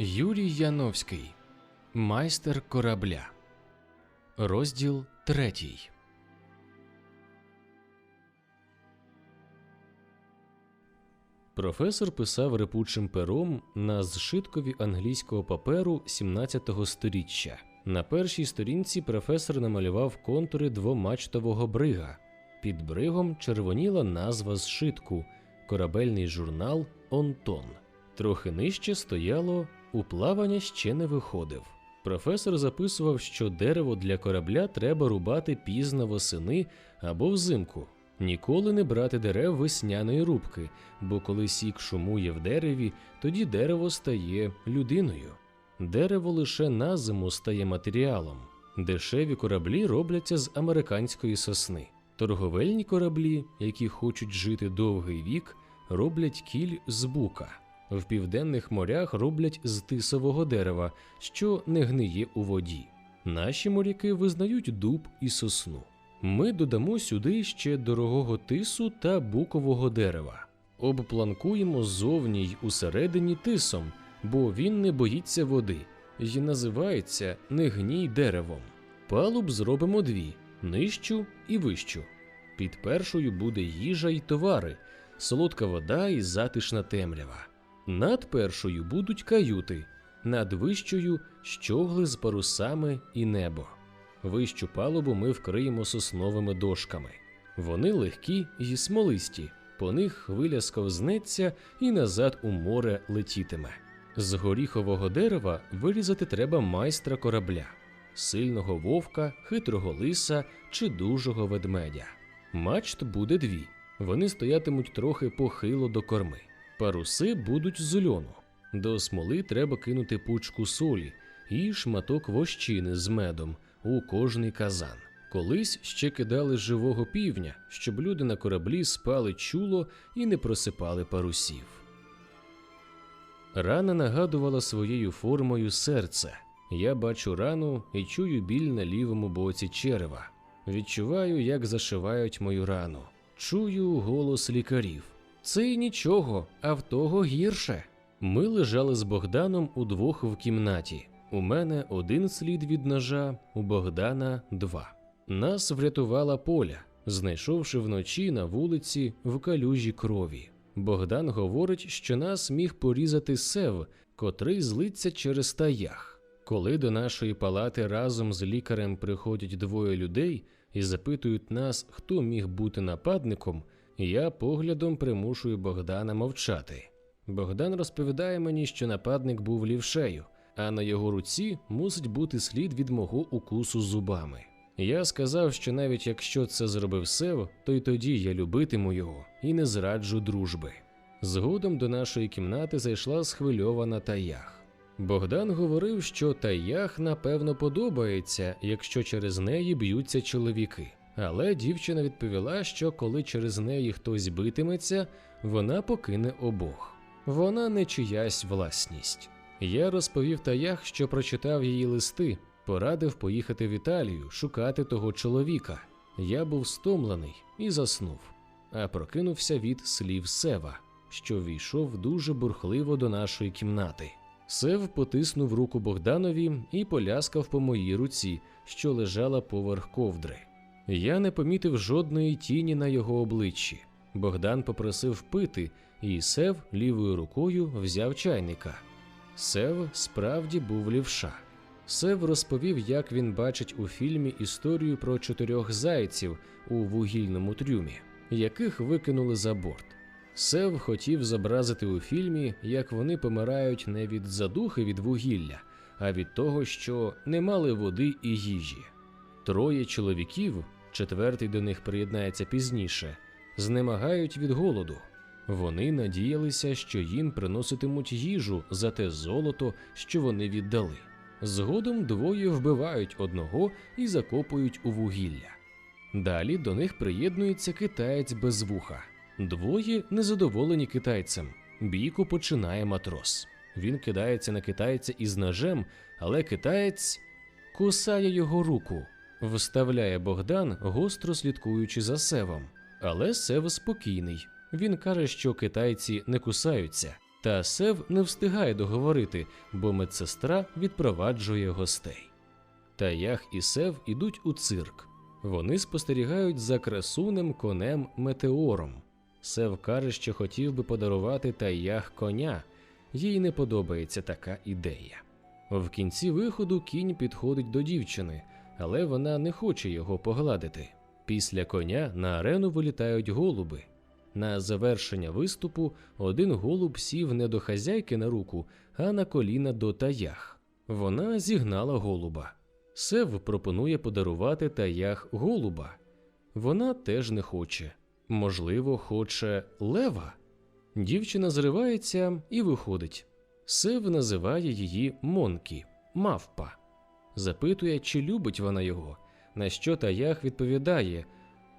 Юрій Яновський Майстер корабля. Розділ третій. Професор писав репучим пером на зшиткові англійського паперу 17-го сторіччя. На першій сторінці професор намалював контури двомачтового брига. Під бригом червоніла назва зшитку корабельний журнал Онтон. Трохи нижче стояло у плавання ще не виходив. Професор записував, що дерево для корабля треба рубати пізно восени або взимку. Ніколи не брати дерев весняної рубки, бо коли сік шумує в дереві, тоді дерево стає людиною. Дерево лише на зиму стає матеріалом. Дешеві кораблі робляться з американської сосни. Торговельні кораблі, які хочуть жити довгий вік, роблять кіль з бука. В південних морях роблять з тисового дерева, що не гниє у воді. Наші моряки визнають дуб і сосну. Ми додамо сюди ще дорогого тису та букового дерева. Обпланкуємо ззовні й усередині тисом, бо він не боїться води і називається не гній деревом. Палуб зробимо дві нижчу і вищу. Під першою буде їжа й товари, солодка вода і затишна темрява. Над першою будуть каюти, над вищою щогли з парусами і небо. Вищу палубу ми вкриємо сосновими дошками. Вони легкі й смолисті, по них хвиля сковзнеться і назад у море летітиме. З горіхового дерева вирізати треба майстра корабля, сильного вовка, хитрого лиса чи дужого ведмедя. Мачт буде дві. Вони стоятимуть трохи похило до корми. Паруси будуть з льону. До смоли треба кинути пучку солі і шматок вощини з медом у кожний казан. Колись ще кидали живого півня, щоб люди на кораблі спали чуло і не просипали парусів. Рана нагадувала своєю формою серце. Я бачу рану і чую біль на лівому боці черева. Відчуваю, як зашивають мою рану. Чую голос лікарів. Це й нічого, а в того гірше. Ми лежали з Богданом удвох в кімнаті. У мене один слід від ножа, у Богдана два. Нас врятувала поля, знайшовши вночі на вулиці в калюжі крові. Богдан говорить, що нас міг порізати сев, котрий злиться через таях. Коли до нашої палати разом з лікарем приходять двоє людей і запитують нас, хто міг бути нападником, я поглядом примушую Богдана мовчати. Богдан розповідає мені, що нападник був лівшею, а на його руці мусить бути слід від мого укусу зубами. Я сказав, що навіть якщо це зробив Сев, то й тоді я любитиму його і не зраджу дружби. Згодом до нашої кімнати зайшла схвильована таях. Богдан говорив, що таях напевно подобається, якщо через неї б'ються чоловіки. Але дівчина відповіла, що коли через неї хтось битиметься, вона покине обох. Вона не чиясь власність. Я розповів таях, що прочитав її листи, порадив поїхати в Італію, шукати того чоловіка. Я був стомлений і заснув, а прокинувся від слів Сева, що війшов дуже бурхливо до нашої кімнати. Сев потиснув руку Богданові і поляскав по моїй руці, що лежала поверх ковдри. Я не помітив жодної тіні на його обличчі. Богдан попросив пити, і Сев лівою рукою взяв чайника. Сев справді був лівша. Сев розповів, як він бачить у фільмі історію про чотирьох зайців у вугільному трюмі, яких викинули за борт. Сев хотів зобразити у фільмі, як вони помирають не від задухи від вугілля, а від того, що не мали води і їжі. Троє чоловіків, четвертий до них приєднається пізніше, знемагають від голоду. Вони надіялися, що їм приноситимуть їжу за те золото, що вони віддали. Згодом двоє вбивають одного і закопують у вугілля. Далі до них приєднується китаєць без вуха. Двоє незадоволені китайцем. Бійку починає матрос. Він кидається на китайця із ножем, але китаєць кусає його руку, вставляє Богдан, гостро слідкуючи за севом. Але сев спокійний. Він каже, що китайці не кусаються, Та Сев не встигає договорити, бо медсестра відпроваджує гостей. Таях і Сев ідуть у цирк. Вони спостерігають за красунем конем метеором. Сев каже, що хотів би подарувати Таях коня, їй не подобається така ідея. В кінці виходу кінь підходить до дівчини, але вона не хоче його погладити. Після коня на арену вилітають голуби. На завершення виступу один голуб сів не до хазяйки на руку, а на коліна до таях. Вона зігнала голуба. Сев пропонує подарувати таях голуба. Вона теж не хоче. Можливо, хоче лева. Дівчина зривається і виходить. Сев називає її Монкі, мавпа. Запитує, чи любить вона його. На що Таях відповідає: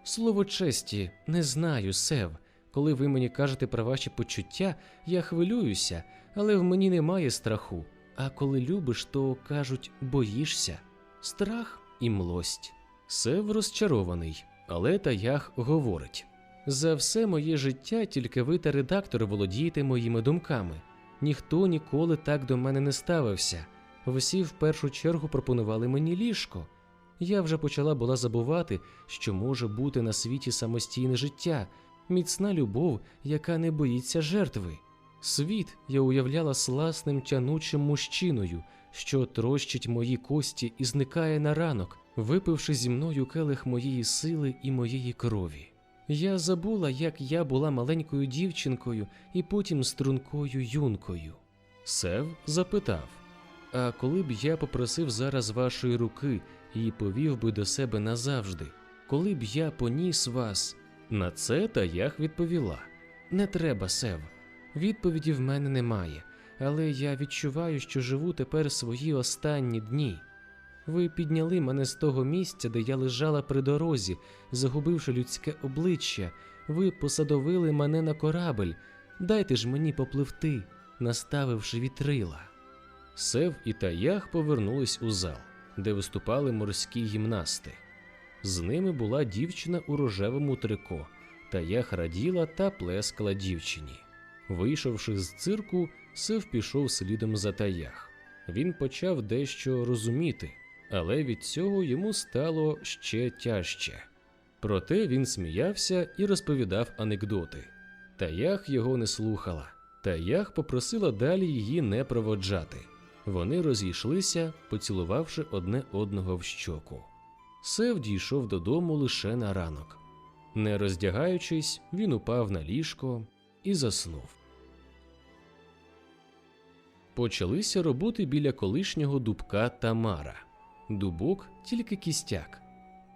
Слово честі, не знаю, Сев. Коли ви мені кажете про ваші почуття, я хвилююся, але в мені немає страху. А коли любиш, то кажуть, боїшся. Страх і млость. Сев розчарований, але Таях говорить: за все моє життя тільки ви та редактор володієте моїми думками. Ніхто ніколи так до мене не ставився. Всі в першу чергу пропонували мені ліжко. Я вже почала була забувати, що може бути на світі самостійне життя, міцна любов, яка не боїться жертви. Світ я уявляла сласним тянучим мужчиною, що трощить мої кості і зникає на ранок, випивши зі мною келих моєї сили і моєї крові. Я забула, як я була маленькою дівчинкою і потім стрункою юнкою. Сев запитав: А коли б я попросив зараз вашої руки і повів би до себе назавжди, коли б я поніс вас? На це Таях відповіла: Не треба, Сев. Відповіді в мене немає, але я відчуваю, що живу тепер свої останні дні. Ви підняли мене з того місця, де я лежала при дорозі, загубивши людське обличчя. Ви посадовили мене на корабель. Дайте ж мені попливти, наставивши вітрила. Сев і Таях повернулись у зал, де виступали морські гімнасти. З ними була дівчина у рожевому трико. Таях раділа та плескала дівчині. Вийшовши з цирку, Сев пішов слідом за Таях. Він почав дещо розуміти, але від цього йому стало ще тяжче. Проте він сміявся і розповідав анекдоти. Таях його не слухала. Таях попросила далі її не проводжати. Вони розійшлися, поцілувавши одне одного в щоку. Сев дійшов додому лише на ранок. Не роздягаючись, він упав на ліжко і заснув. Почалися роботи біля колишнього дубка Тамара. Дубок тільки кістяк.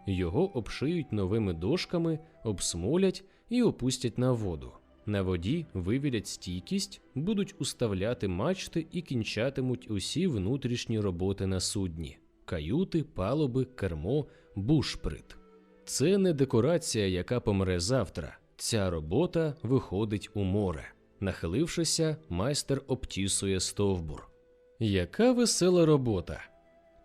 Його обшиють новими дошками, обсмолять і опустять на воду. На воді вивірять стійкість, будуть уставляти мачти і кінчатимуть усі внутрішні роботи на судні: каюти, палуби, кермо, бушприт. Це не декорація, яка помре завтра. Ця робота виходить у море. Нахилившися, майстер обтісує стовбур. Яка весела робота!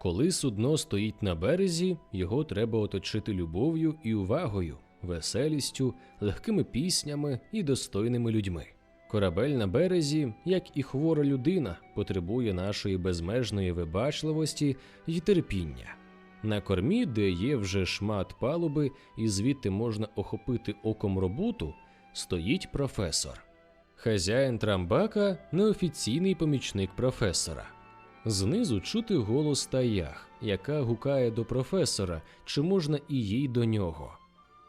Коли судно стоїть на березі, його треба оточити любов'ю і увагою, веселістю, легкими піснями і достойними людьми. Корабель на березі, як і хвора людина, потребує нашої безмежної вибачливості й терпіння. На кормі, де є вже шмат палуби, і звідти можна охопити оком роботу, стоїть професор. Хазяїн трамбака неофіційний помічник професора. Знизу чути голос таях, яка гукає до професора, чи можна і їй до нього.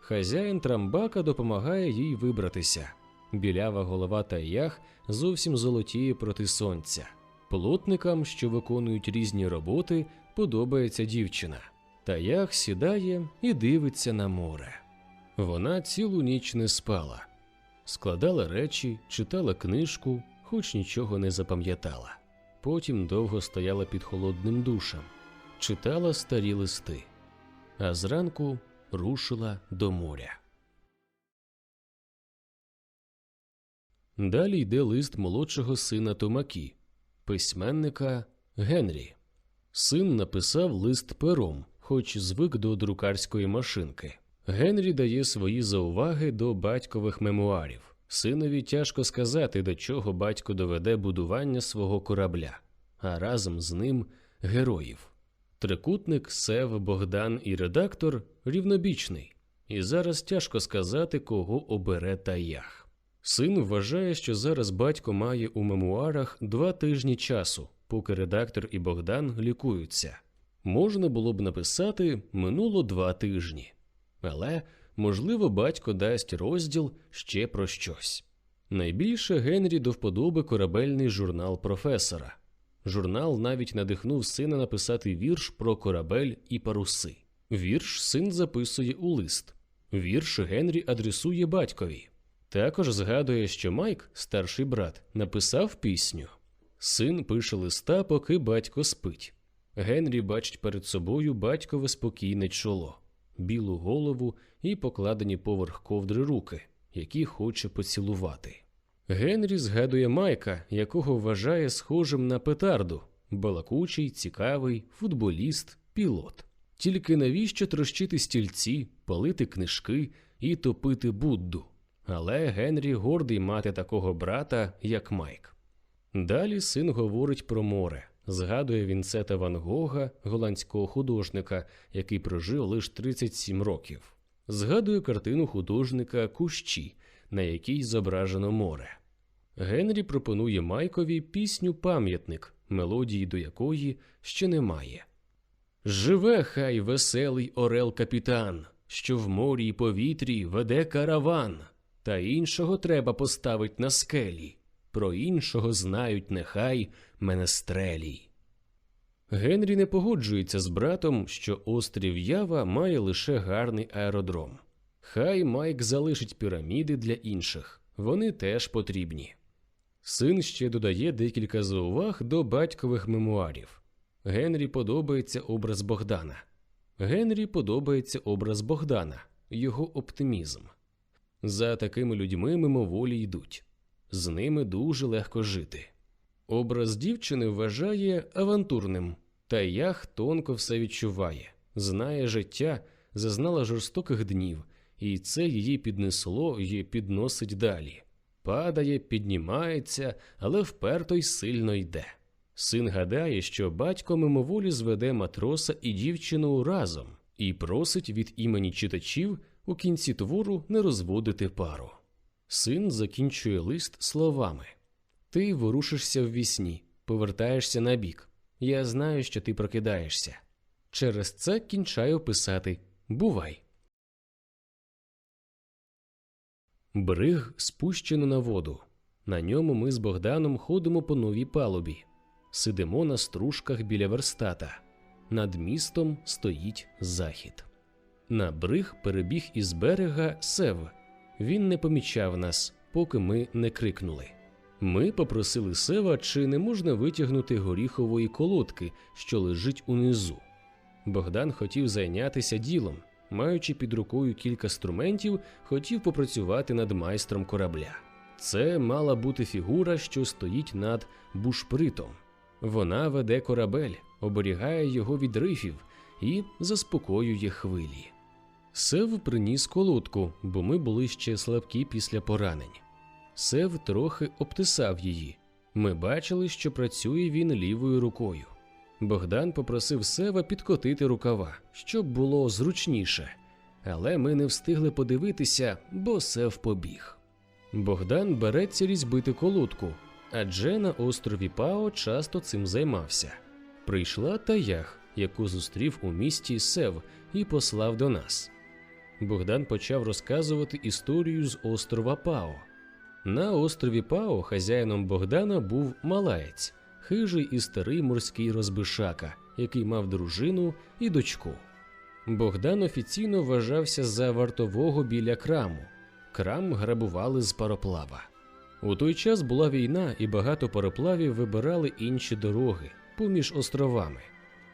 Хазяїн трамбака допомагає їй вибратися. Білява голова таях зовсім золотіє проти сонця. Плотникам, що виконують різні роботи, подобається дівчина. Таях сідає і дивиться на море. Вона цілу ніч не спала, складала речі, читала книжку, хоч нічого не запам'ятала. Потім довго стояла під холодним душем, читала старі листи, а зранку рушила до моря. Далі йде лист молодшого сина Томакі, письменника Генрі. Син написав лист пером, хоч звик до друкарської машинки. Генрі дає свої зауваги до батькових мемуарів. Синові тяжко сказати, до чого батько доведе будування свого корабля, а разом з ним героїв. Трикутник, Сев, Богдан і редактор рівнобічний, і зараз тяжко сказати, кого обере таях. Син вважає, що зараз батько має у мемуарах два тижні часу, поки редактор і Богдан лікуються. Можна було б написати минуло два тижні, але, можливо, батько дасть розділ ще про щось. Найбільше Генрі до вподоби корабельний журнал професора. Журнал навіть надихнув сина написати вірш про корабель і паруси. Вірш син записує у лист. Вірш Генрі адресує батькові. Також згадує, що Майк, старший брат, написав пісню. Син пише листа, поки батько спить. Генрі бачить перед собою батькове спокійне чоло, білу голову і покладені поверх ковдри руки, які хоче поцілувати. Генрі згадує Майка, якого вважає схожим на петарду балакучий, цікавий, футболіст, пілот. Тільки навіщо трощити стільці, палити книжки і топити Будду? Але Генрі гордий мати такого брата, як Майк. Далі син говорить про море, згадує Вінцета Ван Гога, голландського художника, який прожив лише 37 років. Згадує картину художника Кущі, на якій зображено море. Генрі пропонує Майкові пісню Пам'ятник, мелодії до якої ще немає. Живе хай веселий орел капітан, що в морі й повітрі веде караван, та іншого треба поставить на скелі, про іншого знають нехай менестрелі. Генрі не погоджується з братом, що острів Ява має лише гарний аеродром. Хай Майк залишить піраміди для інших, вони теж потрібні. Син ще додає декілька зауваг до батькових мемуарів. Генрі подобається образ Богдана. Генрі подобається образ Богдана, його оптимізм. За такими людьми мимоволі йдуть, з ними дуже легко жити. Образ дівчини вважає авантурним, та ях тонко все відчуває, знає життя, зазнала жорстоких днів, і це її піднесло і підносить далі. Падає, піднімається, але вперто й сильно йде. Син гадає, що батько мимоволі зведе матроса і дівчину разом і просить від імені читачів у кінці твору не розводити пару. Син закінчує лист словами Ти ворушишся в вісні, повертаєшся на бік. Я знаю, що ти прокидаєшся. Через це кінчаю писати Бувай. Бриг спущено на воду. На ньому ми з Богданом ходимо по новій палубі. Сидимо на стружках біля верстата. Над містом стоїть захід. На бриг перебіг із берега Сев. Він не помічав нас, поки ми не крикнули. Ми попросили Сева, чи не можна витягнути горіхової колодки, що лежить унизу. Богдан хотів зайнятися ділом, маючи під рукою кілька струментів, хотів попрацювати над майстром корабля. Це мала бути фігура, що стоїть над бушпритом. Вона веде корабель, оберігає його від рифів і заспокоює хвилі. Сев приніс колодку, бо ми були ще слабкі після поранень. Сев трохи обтисав її. Ми бачили, що працює він лівою рукою. Богдан попросив Сева підкотити рукава, щоб було зручніше, але ми не встигли подивитися, бо Сев побіг. Богдан береться різьбити колодку, адже на острові Пао часто цим займався. Прийшла таях, яку зустрів у місті Сев і послав до нас. Богдан почав розказувати історію з острова Пао. На острові Пао хазяїном Богдана був малаєць, хижий і старий морський розбишака, який мав дружину і дочку. Богдан офіційно вважався за вартового біля краму. Крам грабували з пароплава. У той час була війна, і багато пароплавів вибирали інші дороги поміж островами.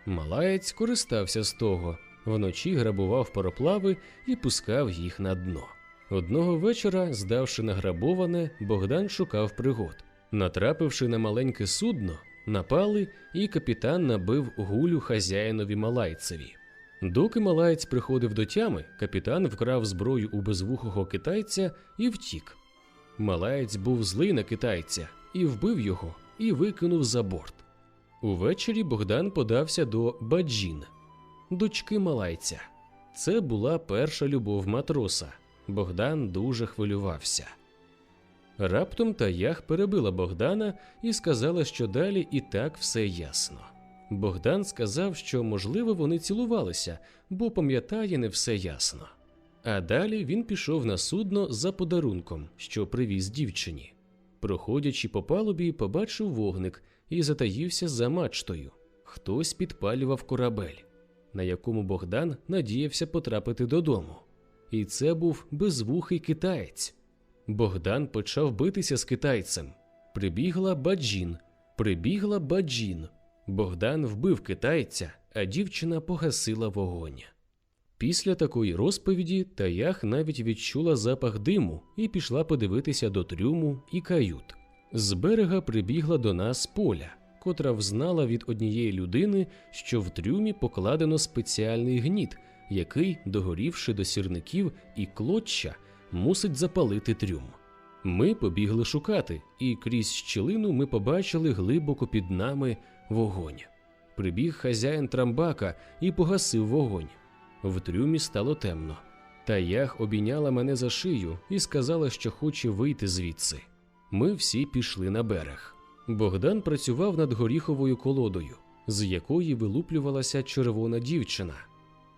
Малаєць користався з того, вночі грабував пароплави і пускав їх на дно. Одного вечора, здавши награбоване, Богдан шукав пригод. Натрапивши на маленьке судно, напали, і капітан набив гулю хазяїнові малайцеві. Доки малаєць приходив до тями, капітан вкрав зброю у безвухого китайця і втік. Малаєць був злий на китайця і вбив його, і викинув за борт. Увечері Богдан подався до Баджін, дочки малайця. Це була перша любов матроса. Богдан дуже хвилювався. Раптом Таях перебила Богдана і сказала, що далі і так все ясно. Богдан сказав, що, можливо, вони цілувалися, бо пам'ятає не все ясно. А далі він пішов на судно за подарунком, що привіз дівчині. Проходячи по палубі, побачив вогник і затаївся за мачтою. Хтось підпалював корабель, на якому Богдан надіявся потрапити додому. І це був безвухий китаєць. Богдан почав битися з китайцем. Прибігла Баджін, прибігла Баджін. Богдан вбив китайця, а дівчина погасила вогонь. Після такої розповіді Таях навіть відчула запах диму і пішла подивитися до трюму і кают. З берега прибігла до нас поля, котра взнала від однієї людини, що в трюмі покладено спеціальний гніт, який, догорівши до сірників і клоччя, мусить запалити трюм. Ми побігли шукати, і крізь щілину ми побачили глибоко під нами вогонь. Прибіг хазяїн трамбака і погасив вогонь. В трюмі стало темно. Таях обійняла мене за шию і сказала, що хоче вийти звідси. Ми всі пішли на берег. Богдан працював над горіховою колодою, з якої вилуплювалася червона дівчина.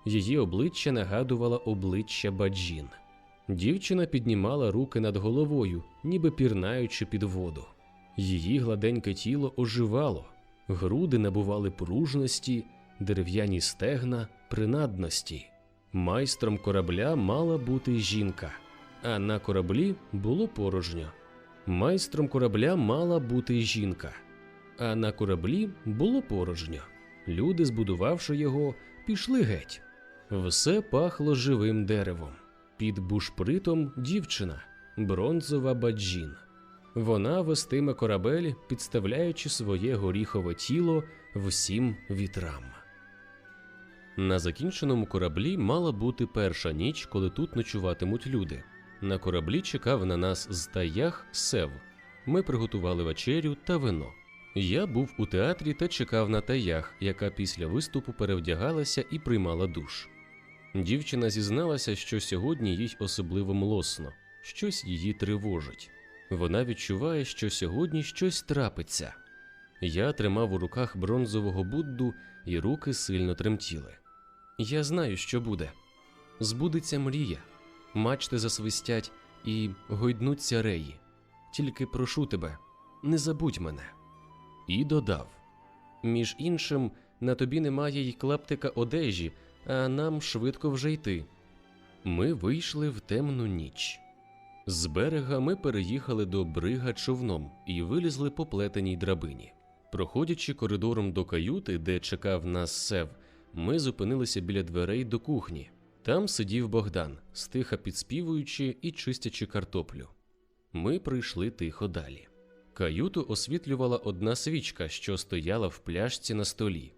Її обличчя нагадувало обличчя Баджін. Дівчина піднімала руки над головою, ніби пірнаючи під воду. Її гладеньке тіло оживало, груди набували пружності, дерев'яні стегна принадності. Майстром корабля мала бути жінка, а на кораблі було порожньо. Майстром корабля мала бути жінка, а на кораблі було порожньо. Люди, збудувавши його, пішли геть. Все пахло живим деревом. Під бушпритом дівчина, бронзова баджін. Вона вестиме корабель, підставляючи своє горіхове тіло всім вітрам. На закінченому кораблі мала бути перша ніч, коли тут ночуватимуть люди. На кораблі чекав на нас з таях сев. Ми приготували вечерю та вино. Я був у театрі та чекав на таях, яка після виступу перевдягалася і приймала душ. Дівчина зізналася, що сьогодні їй особливо млосно, щось її тривожить. Вона відчуває, що сьогодні щось трапиться. Я тримав у руках бронзового Будду, і руки сильно тремтіли. Я знаю, що буде. Збудеться мрія, мачти засвистять і гойднуться реї. Тільки прошу тебе, не забудь мене. І додав: між іншим, на тобі немає й клаптика одежі, а нам швидко вже йти. Ми вийшли в темну ніч. З берега ми переїхали до брига човном і вилізли по плетеній драбині. Проходячи коридором до каюти, де чекав нас сев, ми зупинилися біля дверей до кухні. Там сидів Богдан, стиха підспівуючи і чистячи картоплю. Ми прийшли тихо далі. Каюту освітлювала одна свічка, що стояла в пляшці на столі.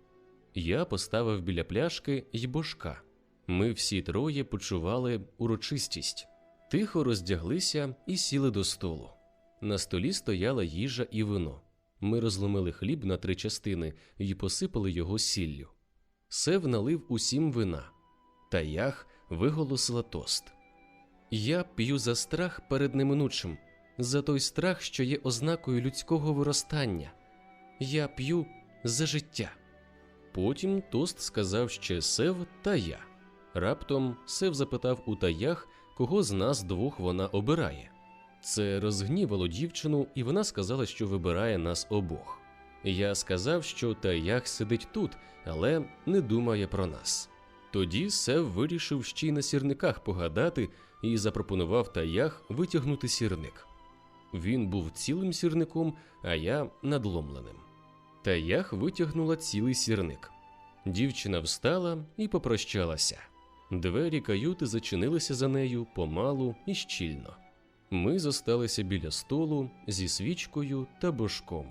Я поставив біля пляшки й божка. Ми всі троє почували урочистість, тихо роздяглися і сіли до столу. На столі стояла їжа і вино. Ми розломили хліб на три частини і посипали його сіллю. Сев налив усім вина. Таях виголосила тост. Я п'ю за страх перед неминучим, за той страх, що є ознакою людського виростання. Я п'ю за життя. Потім тост сказав ще Сев та я. Раптом Сев запитав у таях, кого з нас двох вона обирає. Це розгнівало дівчину, і вона сказала, що вибирає нас обох. Я сказав, що таях сидить тут, але не думає про нас. Тоді Сев вирішив ще й на сірниках погадати і запропонував таях витягнути сірник. Він був цілим сірником, а я надломленим. Таях витягнула цілий сірник. Дівчина встала і попрощалася. Двері каюти зачинилися за нею помалу і щільно. Ми зосталися біля столу зі свічкою та божком.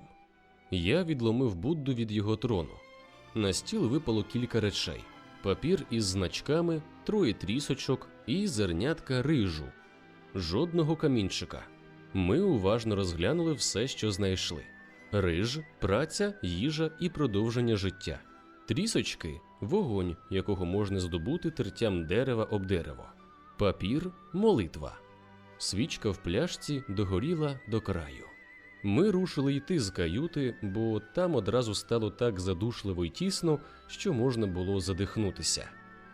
Я відломив Будду від його трону. На стіл випало кілька речей: папір із значками, троє трісочок і зернятка рижу, жодного камінчика. Ми уважно розглянули все, що знайшли: риж, праця, їжа і продовження життя, трісочки, вогонь, якого можна здобути тертям дерева об дерево, папір, молитва. Свічка в пляшці догоріла до краю. Ми рушили йти з каюти, бо там одразу стало так задушливо й тісно, що можна було задихнутися.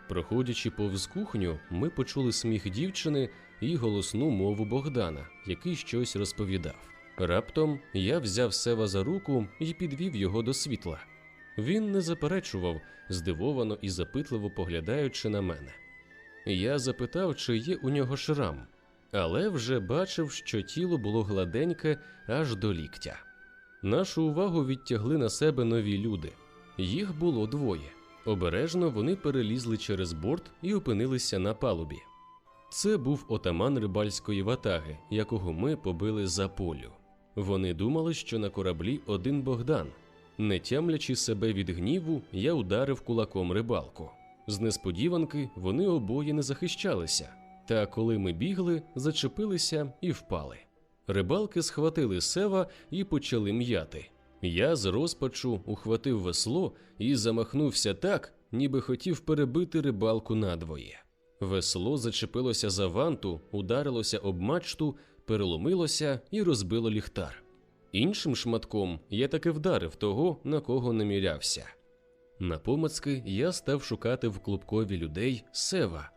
Проходячи повз кухню, ми почули сміх дівчини і голосну мову Богдана, який щось розповідав. Раптом я взяв Сева за руку і підвів його до світла. Він не заперечував, здивовано і запитливо поглядаючи на мене. Я запитав, чи є у нього шрам, але вже бачив, що тіло було гладеньке аж до ліктя. Нашу увагу відтягли на себе нові люди. Їх було двоє. Обережно вони перелізли через борт і опинилися на палубі. Це був отаман рибальської ватаги, якого ми побили за полю. Вони думали, що на кораблі один Богдан. Не тямлячи себе від гніву, я ударив кулаком рибалку. З несподіванки вони обоє не захищалися, та коли ми бігли, зачепилися і впали. Рибалки схватили сева і почали м'яти. Я з розпачу ухватив весло і замахнувся так, ніби хотів перебити рибалку надвоє. Весло зачепилося за ванту, ударилося об мачту, переломилося і розбило ліхтар. Іншим шматком я таки вдарив того, на кого намірявся. Напомацки я став шукати в клубкові людей сева.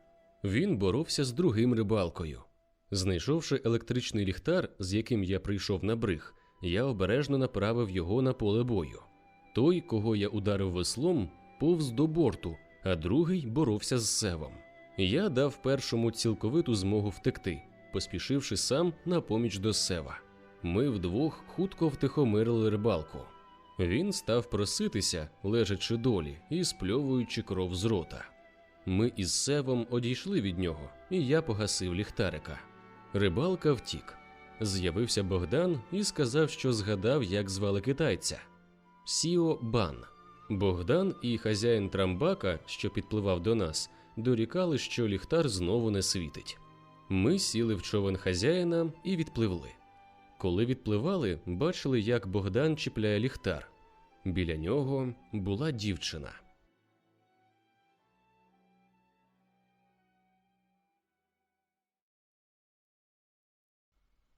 Він боровся з другим рибалкою. Знайшовши електричний ліхтар, з яким я прийшов на бриг, я обережно направив його на поле бою. Той, кого я ударив веслом, повз до борту, а другий боровся з севом. Я дав першому цілковиту змогу втекти, поспішивши сам на поміч до сева. Ми вдвох хутко втихомирили рибалку. Він став проситися, лежачи долі і спльовуючи кров з рота. Ми із севом одійшли від нього, і я погасив ліхтарика. Рибалка втік. З'явився Богдан і сказав, що згадав, як звали китайця Сіо Бан. Богдан і хазяїн трамбака, що підпливав до нас, дорікали, що ліхтар знову не світить. Ми сіли в човен хазяїна і відпливли. Коли відпливали, бачили, як Богдан чіпляє ліхтар. Біля нього була дівчина.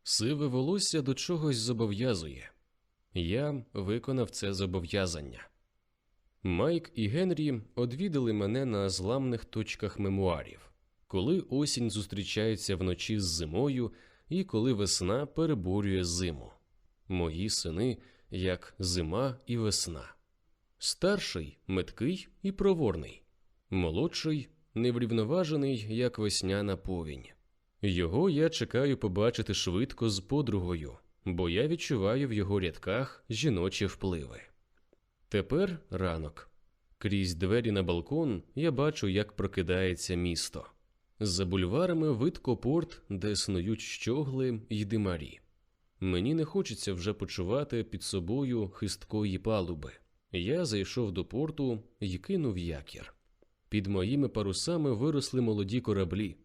Сиве волосся до чогось зобов'язує. Я виконав це зобов'язання. Майк і Генрі одвідали мене на зламних точках мемуарів, коли осінь зустрічається вночі з зимою і коли весна переборює зиму. Мої сини як зима і весна. Старший меткий і проворний, молодший неврівноважений, як весняна повінь. Його я чекаю побачити швидко з подругою, бо я відчуваю в його рядках жіночі впливи. Тепер ранок. Крізь двері на балкон я бачу, як прокидається місто. За бульварами видко порт, де снують щогли й димарі. Мені не хочеться вже почувати під собою хисткої палуби. Я зайшов до порту і кинув якір. Під моїми парусами виросли молоді кораблі,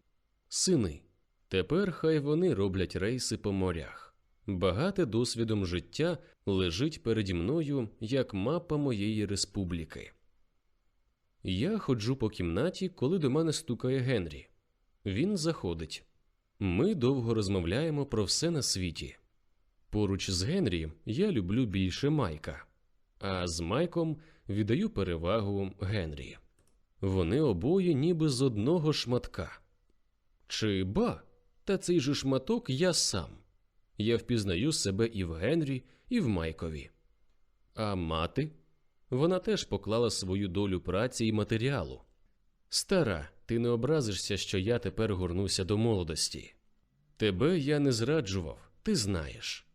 сини. Тепер хай вони роблять рейси по морях. Багате досвідом життя лежить переді мною як мапа моєї республіки. Я ходжу по кімнаті, коли до мене стукає Генрі. Він заходить. Ми довго розмовляємо про все на світі. Поруч з Генрі я люблю більше Майка, а з Майком віддаю перевагу Генрі. Вони обоє ніби з одного шматка. Чи ба, та цей же шматок я сам. Я впізнаю себе і в Генрі, і в Майкові. А мати? Вона теж поклала свою долю праці і матеріалу. Стара, ти не образишся, що я тепер горнуся до молодості. Тебе я не зраджував, ти знаєш.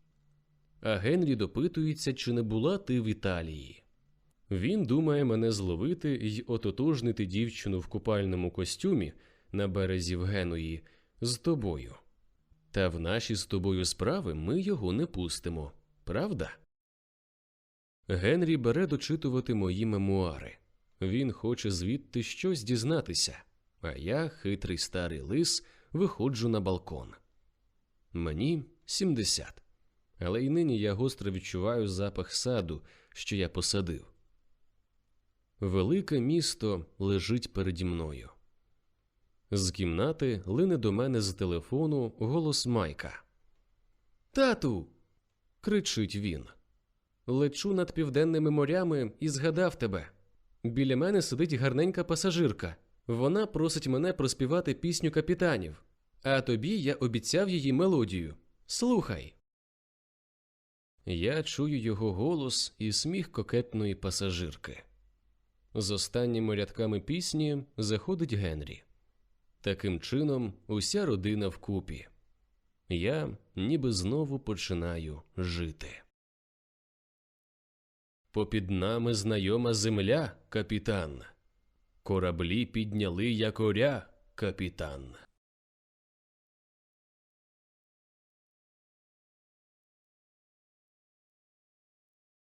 А Генрі допитується, чи не була ти в Італії. Він думає мене зловити й ототожнити дівчину в купальному костюмі на березі в Генуї з тобою. Та в наші з тобою справи ми його не пустимо, правда? Генрі бере дочитувати мої мемуари. Він хоче звідти щось дізнатися, а я, хитрий старий лис, виходжу на балкон. Мені 70. Але й нині я гостро відчуваю запах саду, що я посадив. Велике місто лежить переді мною. З кімнати лине до мене з телефону голос Майка. Тату. кричить він. Лечу над південними морями і згадав тебе. Біля мене сидить гарненька пасажирка. Вона просить мене проспівати пісню капітанів, а тобі я обіцяв її мелодію. Слухай. Я чую його голос і сміх кокетної пасажирки. З останніми рядками пісні заходить Генрі. Таким чином, уся родина вкупі. Я ніби знову починаю жити. Попід нами знайома земля, капітан. Кораблі підняли якоря, капітан.